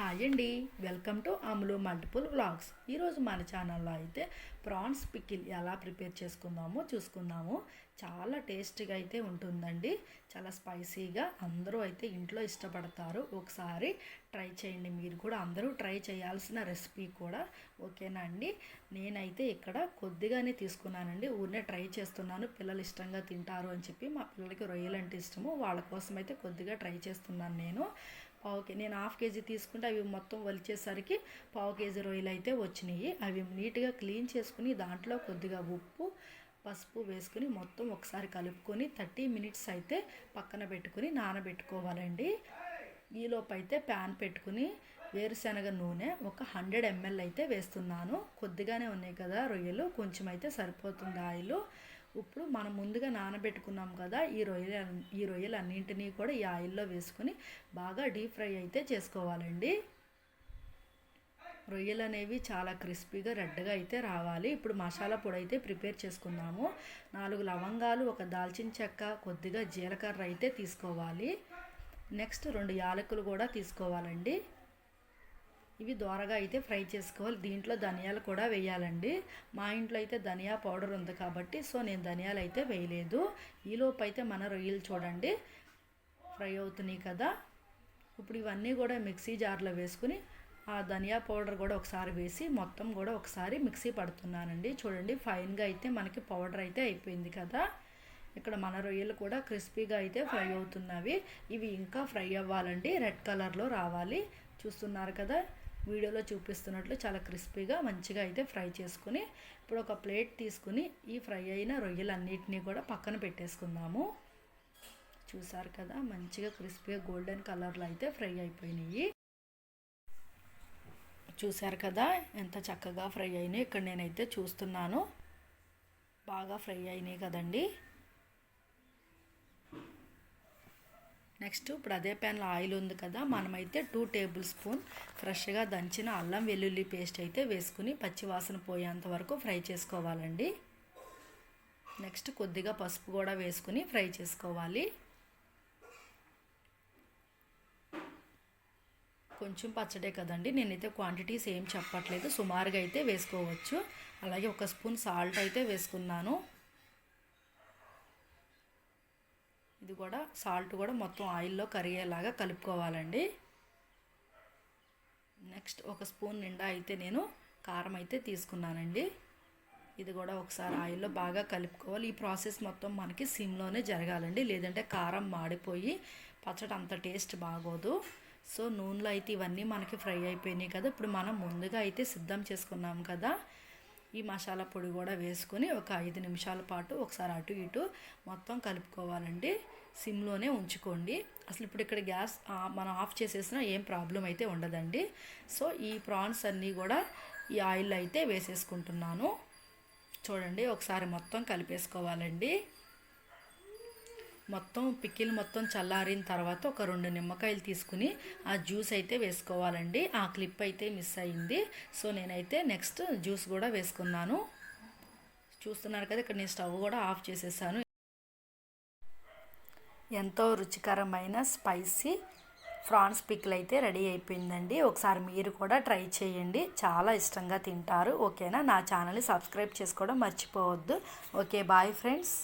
Hi అండి. Welcome to Amalu multiple vlogs. ఈరోజు మన ఛానల్లో అయితే ప్రాన్స్ పికిల్ ఎలా ప్రిపేర్ చేసుకుందామో చూసుకుందాము. చాలా టేస్టీగా అయితే ఉంటుందండి. చాలా స్పైసీగా అందరూ అయితే ఇంట్లో ఇష్టపడతారు. ఒకసారి ట్రై చేయండి. మీరు కూడా అందరూ ట్రై చేయాల్సిన రెసిపీ కూడా. ఓకేనా అండి? నేనైతే ఇక్కడ కొద్దిగానే తీసుకున్నానండి. ఊరినే ట్రై చేస్తున్నాను. పిల్లలు ఇష్టంగా తింటారు అని చెప్పి మా పిల్లలకి రొయ్యలు అంటే ఇష్టము. వాళ్ళ కోసం అయితే కొద్దిగా ట్రై చేస్తున్నాను నేను. పావు కేజీ నేను హాఫ్ కేజీ తీసుకుంటే అవి మొత్తం వలిచేసరికి పావు కేజీ రొయ్యలు అయితే వచ్చినాయి. అవి నీట్గా క్లీన్ చేసుకుని దాంట్లో కొద్దిగా ఉప్పు పసుపు వేసుకుని మొత్తం ఒకసారి కలుపుకొని థర్టీ మినిట్స్ అయితే పక్కన పెట్టుకుని నానబెట్టుకోవాలండి. ఈలోపు అయితే ప్యాన్ పెట్టుకుని వేరుశనగ నూనె ఒక హండ్రెడ్ ఎంఎల్ అయితే వేస్తున్నాను. కొద్దిగానే ఉన్నాయి కదా రొయ్యలు కొంచెం అయితే సరిపోతుంది ఆయిల్. ఇప్పుడు మనం ముందుగా నానబెట్టుకున్నాం కదా ఈ రొయ్యలు ఈ రొయ్యలు అన్నింటినీ కూడా ఈ ఆయిల్లో వేసుకొని బాగా డీప్ ఫ్రై అయితే చేసుకోవాలండి. రొయ్యలు అనేవి చాలా క్రిస్పీగా రెడ్గా అయితే రావాలి. ఇప్పుడు మసాలా పొడి అయితే ప్రిపేర్ చేసుకుందాము. నాలుగు లవంగాలు ఒక దాల్చిన చెక్క కొద్దిగా జీలకర్ర అయితే తీసుకోవాలి. నెక్స్ట్ రెండు యాలకులు కూడా తీసుకోవాలండి. ఇవి దోరగా అయితే ఫ్రై చేసుకోవాలి. దీంట్లో ధనియాలు కూడా వేయాలండి. మా ఇంట్లో అయితే ధనియా పౌడర్ ఉంది కాబట్టి సో నేను ధనియాలు అయితే వేయలేదు. ఈలోపు అయితే మన రొయ్యలు చూడండి. ఫ్రై అవుతున్నాయి కదా. ఇప్పుడు ఇవన్నీ కూడా మిక్సీ జార్లో వేసుకుని ఆ ధనియా పౌడర్ కూడా ఒకసారి వేసి మొత్తం కూడా ఒకసారి మిక్సీ పడుతున్నానండి. చూడండి ఫైన్గా అయితే మనకి పౌడర్ అయితే అయిపోయింది కదా. ఇక్కడ మన రొయ్యలు కూడా క్రిస్పీగా అయితే ఫ్రై అవుతున్నవి. ఇవి ఇంకా ఫ్రై అవ్వాలండి. రెడ్ కలర్లో రావాలి. చూస్తున్నారు కదా. వీడియోలో చూపిస్తున్నట్లు చాలా క్రిస్పీగా మంచిగా అయితే ఫ్రై చేసుకుని ఇప్పుడు ఒక ప్లేట్ తీసుకుని ఈ ఫ్రై అయిన రొయ్యలన్నిటినీ కూడా పక్కన పెట్టేసుకుందాము. చూసారు కదా మంచిగా క్రిస్పీగా గోల్డెన్ కలర్లో అయితే ఫ్రై అయిపోయినాయి. చూసారు కదా ఎంత చక్కగా ఫ్రై అయినాయి. ఇక్కడ నేనైతే చూస్తున్నాను. బాగా ఫ్రై అయినాయి కదండీ. నెక్స్ట్ ఇప్పుడు అదే ప్యాన్లో ఆయిల్ ఉంది కదా మనమైతే టూ టేబుల్ స్పూన్ ఫ్రెష్గా దంచిన అల్లం వెల్లుల్లి పేస్ట్ అయితే వేసుకుని పచ్చివాసన పోయేంత వరకు ఫ్రై చేసుకోవాలండి. నెక్స్ట్ కొద్దిగా పసుపు కూడా వేసుకుని ఫ్రై చేసుకోవాలి. కొంచెం పచ్చడే కదండి నేనైతే క్వాంటిటీస్ ఏం చెప్పట్లేదు సుమారుగా అయితే వేసుకోవచ్చు. అలాగే ఒక స్పూన్ సాల్ట్ అయితే వేసుకున్నాను. ఇది కూడా సాల్ట్ కూడా మొత్తం ఆయిల్లో కరిగేలాగా కలుపుకోవాలండి. నెక్స్ట్ ఒక స్పూన్ నిండా అయితే నేను కారం అయితే తీసుకున్నానండి. ఇది కూడా ఒకసారి ఆయిల్లో బాగా కలుపుకోవాలి. ఈ ప్రాసెస్ మొత్తం మనకి సిమ్లోనే జరగాలండి. లేదంటే కారం మాడిపోయి పచ్చడి అంత టేస్ట్ బాగోదు. సో నూనెలో అయితే ఇవన్నీ మనకి ఫ్రై అయిపోయినాయి కదా. ఇప్పుడు మనం ముందుగా అయితే సిద్ధం చేసుకున్నాం కదా. ఈ మసాలా పొడి కూడా వేసుకొని ఒక ఐదు నిమిషాల పాటు ఒకసారి అటు ఇటు మొత్తం కలుపుకోవాలండి. సిమ్లోనే ఉంచుకోండి. అసలు ఇప్పుడు ఇక్కడ గ్యాస్ మనం ఆఫ్ చేసేసినా ఏం ప్రాబ్లం అయితే ఉండదండి. సో ఈ ప్రాన్స్ అన్నీ కూడా ఈ ఆయిల్ అయితే వేసేసుకుంటున్నాను. చూడండి ఒకసారి మొత్తం కలిపేసుకోవాలండి. మొత్తం పిక్కిలు మొత్తం చల్లారిన తర్వాత ఒక రెండు నిమ్మకాయలు తీసుకుని ఆ జ్యూస్ అయితే వేసుకోవాలండి. ఆ క్లిప్ అయితే మిస్ అయింది. సో నేనైతే నెక్స్ట్ జ్యూస్ కూడా వేసుకున్నాను. చూస్తున్నారు కదా ఇక్కడ నేను స్టవ్ కూడా ఆఫ్ చేసేసాను. ఎంతో రుచికరమైన స్పైసీ ఫ్రాన్స్ పిక్లు అయితే రెడీ అయిపోయిందండి. ఒకసారి మీరు కూడా ట్రై చేయండి. చాలా ఇష్టంగా తింటారు. ఓకేనా? నా ఛానల్ని సబ్స్క్రైబ్ చేసుకోవడం మర్చిపోవద్దు. Okay bye friends.